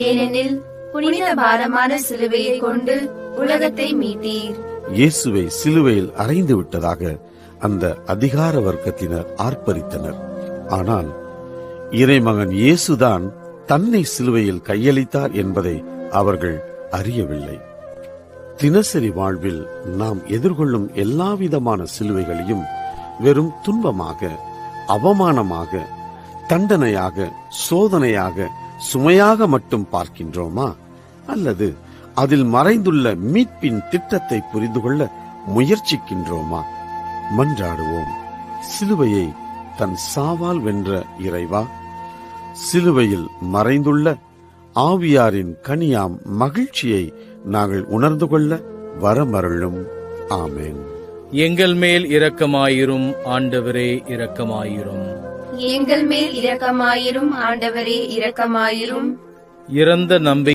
ஏனெனில் புனித பாரமான சிலுவையை கொண்டு உலகத்தை மீட்டீர். இயேசுவை சிலுவையில் அறைந்து விட்டதாக அந்த அதிகார வர்க்கத்தினர் ஆர்ப்பரித்தனர். ஆனால் இறைமகன் இயேசுதான் தன்னை சிலுவையில் கையளித்தார் என்பதை அவர்கள் அறியவில்லை. தினசரி வாழ்வில் நாம் எதிர்கொள்ளும் எல்லாவிதமான சிலுவைகளையும் வெறும் துன்பமாக அவமானமாக தண்டனையாக சோதனையாக சுமையாக மட்டும் பார்க்கின்றோமா? அல்லது அதில் மறைந்துள்ள மீட்பின் திட்டத்தை புரிந்து கொள்ள முயற்சிக்கின்றோமா? மன்றாடுவோம். சிலுவையை தன் சாவால் வென்ற இறைவா சிலுவையில் மறைந்துள்ள ஆவியாரின் கனியாம் மகிழ்ச்சியை நாங்கள் உணர்ந்து கொள்ள வரமருளும். ஆமேன். எங்கள் மேல் இரக்கமாயிரும் ஆண்டவரே இரக்கமாயிரும். எங்கள் மேல் இரக்கமாயிரும் ஆண்டவரே இரக்கமாயிரும். இறந்த நம்பி